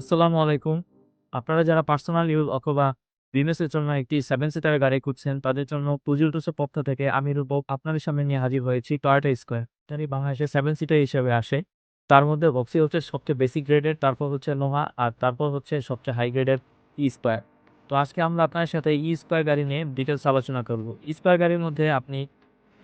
আসসালামু আলাইকুম। আপনারা যারা পার্সোনাল ইউজ অথবা বিজনেসের জন্য একটি সেভেন সিটার গাড়ি খুঁজছেন, তাদের জন্য পুঁজি টুসের পক্ষ থেকে আমি রূপক আপনাদের সামনে নিয়ে হাজির হয়েছি টয়োটা স্কোয়ার এটারই বাংলাদেশে সেভেন সিটার হিসেবে আসে। তার মধ্যে বক্সি হচ্ছে সবচেয়ে বেসিক গ্রেডের, তারপর হচ্ছে লোহা আর তারপর হচ্ছে সবচেয়ে হাই গ্রেডের ই স্কয়ার। তো আজকে আমরা আপনার সাথে ই স্কয়ার গাড়ি নিয়ে ডিটেলস আলোচনা করব। স্কয়ার গাড়ির মধ্যে আপনি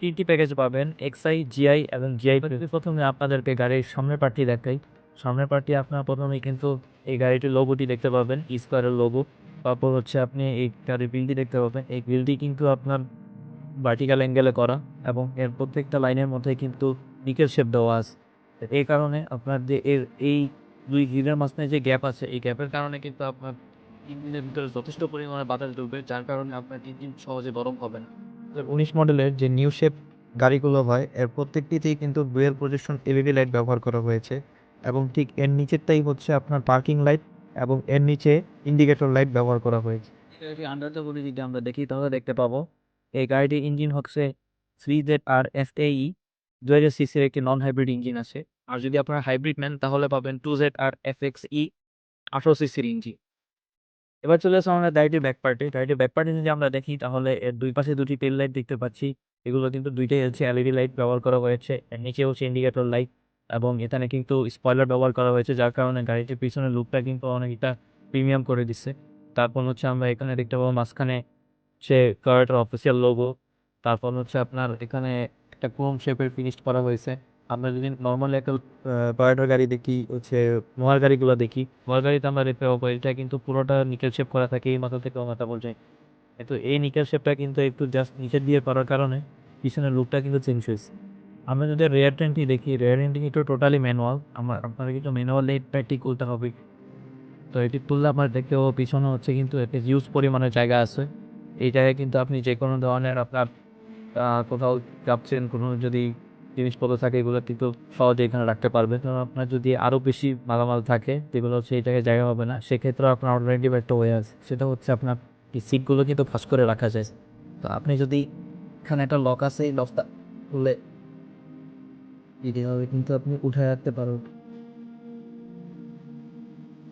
তিনটি প্যাকেজ পাবেন, এক্সআই, জিআই এবং জিআই। প্রথমে আপনাদেরকে গাড়ির সামনের পার্টটি দেখাই। সামনের পার্টটি আপনারা প্রথমেই কিন্তু এই গাড়িটির লোগোটি দেখতে পাবেন, স্কোয়ারের লোগো। তারপর হচ্ছে আপনি এই গাড়ির গ্রিলটি দেখতে পাবেন। এই গ্রিলটি কিন্তু আপনার ভার্টিক্যাল অ্যাঙ্গেলে করা এবং এর প্রত্যেকটা লাইনের মধ্যে কিন্তু নিকেল শেপ দেওয়া আছে। এই কারণে আপনার যে এর এই ২ গ্রিলের মাঝখানে যে গ্যাপ আছে, এই গ্যাপের কারণে কিন্তু আপনার ইঞ্জিনের ভিতরে যথেষ্ট পরিমাণে বাতাস ঢুকবে, যার কারণে আপনার ইঞ্জিন সহজে গরম হবে না। ১৯ মডেলের যে নিউ শেপ গাড়িগুলো হয়, এর প্রত্যেকটিতেই কিন্তু ডুয়েল প্রজেকশন এলইডি লাইট ব্যবহার করা হয়েছে এবং ঠিক এর নিচেরটাই হচ্ছে আপনার পার্কিং লাইট এবং এর নিচে ইন্ডিকেটর লাইট ব্যবহার করা হয়েছে। আন্ডার আমরা দেখি তাহলে দেখতে পাবো, এই গাড়িটির ইঞ্জিন হচ্ছে 3ZR FAE ২০০০ সিসির একটি নন হাইব্রিড ইঞ্জিন আছে। আর যদি আপনারা হাইব্রিড নেন তাহলে পাবেন 2ZR FXE ১৮০০ সিসির ইঞ্জিন। এবার চলে আসলাম আমরা গাড়িটির ব্যাক পার্টে। গাড়িটির ব্যাক পার্টে যদি আমরা দেখি তাহলে এর দুই পাশে দুটি টেল লাইট দেখতে পাচ্ছি। এগুলো কিন্তু দুইটাই হচ্ছে এলইডি লাইট ব্যবহার করা হয়েছে। নিচে হচ্ছে ইন্ডিকেটর লাইট এবং এখানে কিন্তু স্পয়লার ব্যবহার করা হয়েছে, যার কারণে গাড়িটির পিছনের লুকটা কিন্তু অনেকটা প্রিমিয়াম করে দিচ্ছে। তারপর হচ্ছে আমরা এখানে দেখতে পাবো মাঝখানে হচ্ছে টয়োটার অফিসিয়াল লোগো। তারপর হচ্ছে আপনার এখানে একটা ক্রোম শেপের ফিনিশ করা হয়েছে। আমরা যদি নরমালি একটা টয়োটার গাড়ি দেখি, হচ্ছে নোহার গাড়িগুলো দেখি, মহার গাড়িতে আমরা দেখতে পাবো এটা কিন্তু পুরোটা নিকেল শেপ করা থাকে এই মাথা থেকে মাথা পর্যন্ত। কিন্তু এই নিকেল শেপটা কিন্তু একটু জাস্ট নিচের দিয়ে করার কারণে পিছনের লুকটা কিন্তু চেঞ্জ হয়েছে। আমরা যদি রেয়ার ট্রেনটি দেখি, রেয়ার এন্ডটি কিন্তু টোটালি ম্যানুয়াল। আমার আপনারা কিন্তু ম্যানুয়াল এই এটি খুলতে হবে। তো এটি খুললে আপনারা দেখতে পাবো পিছনে হচ্ছে কিন্তু এতে হিউজ পরিমাণে জায়গা আছে। এই জায়গায় কিন্তু আপনি যে কোনো ধরনের আপনার কোথাও যাচ্ছেন, কোনো যদি জিনিসপত্র থাকে এগুলো কিন্তু সহজে এখানে রাখতে পারবেন। এবং আপনার যদি আরও বেশি মালামাল থাকে যেগুলো হচ্ছে এই জায়গায় জায়গা হবে না, সেক্ষেত্রেও আপনার অল্টারনেটিভ একটা ওয়ে আছে। সেটা হচ্ছে আপনার এই সিটগুলো কিন্তু ভাঁজ করে রাখা যায়। তো আপনি যদি এখানে একটা লক আছে, এই লকটা খুলে এভাবে কিন্তু আপনি উঠায় রাখতে পারবেন।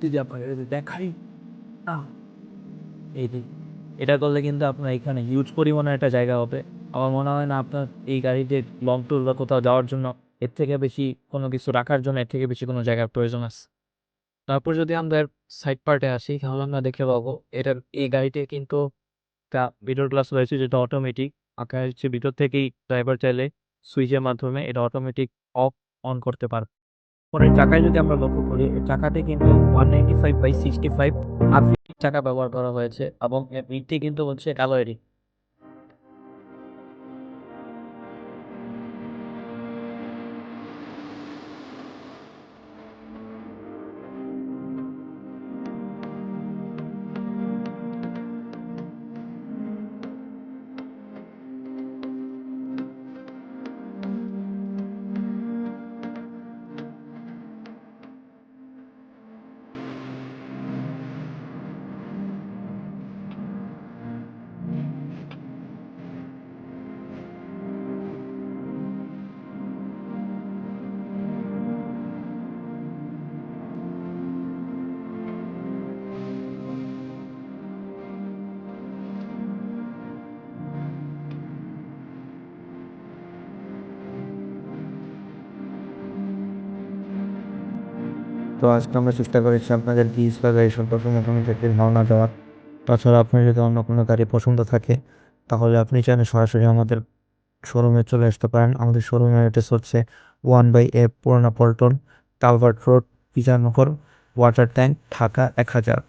যদি দেখাই, এই এটা করলে কিন্তু আপনার এখানে হিউজ পরিমাণে একটা জায়গা হবে। আমার মনে হয় না আপনার এই গাড়িতে লং ট্যুর বা কোথাও যাওয়ার জন্য এর থেকে বেশি কোনো কিছু রাখার জন্য এর থেকে বেশি কোনো জায়গার প্রয়োজন আছে। তারপর যদি আমরা সাইড পার্টে আসি তাহলে আমরা দেখতে পাবো এটার এই গাড়িতে কিন্তু একটা গ্লাস রয়েছে যেটা অটোমেটিক। আঁকা হচ্ছে ভিতর থেকেই ড্রাইভার চাইলে সুইচের মাধ্যমে এটা অটোমেটিক অফ অন করতে পারবে। পরের চাকায় যদি আমরা লক্ষ্য করি, চাকাতে কিন্তু 195/65 আরসিসি চাকা ব্যবহার করা হয়েছে এবং এর রিমটি কিন্তু হচ্ছে অ্যালয় তো আজকে আমরা চেষ্টা করেছি আপনাদের ডিস বা গাড়ি সম্পর্কে মোটামুটি একটি ধারণা দেওয়ার। তাছাড়া আপনার যদি অন্য কোনো গাড়ি পছন্দ থাকে, তাহলে আপনি চাইলে সরাসরি আমাদের শোরুমে চলে আসতে পারেন। আমাদের শোরুমের অ্যাড্রেস হচ্ছে 1/A Purana Paltan, culvert road, Bijoynagar, water tank, Dhaka ১০০০।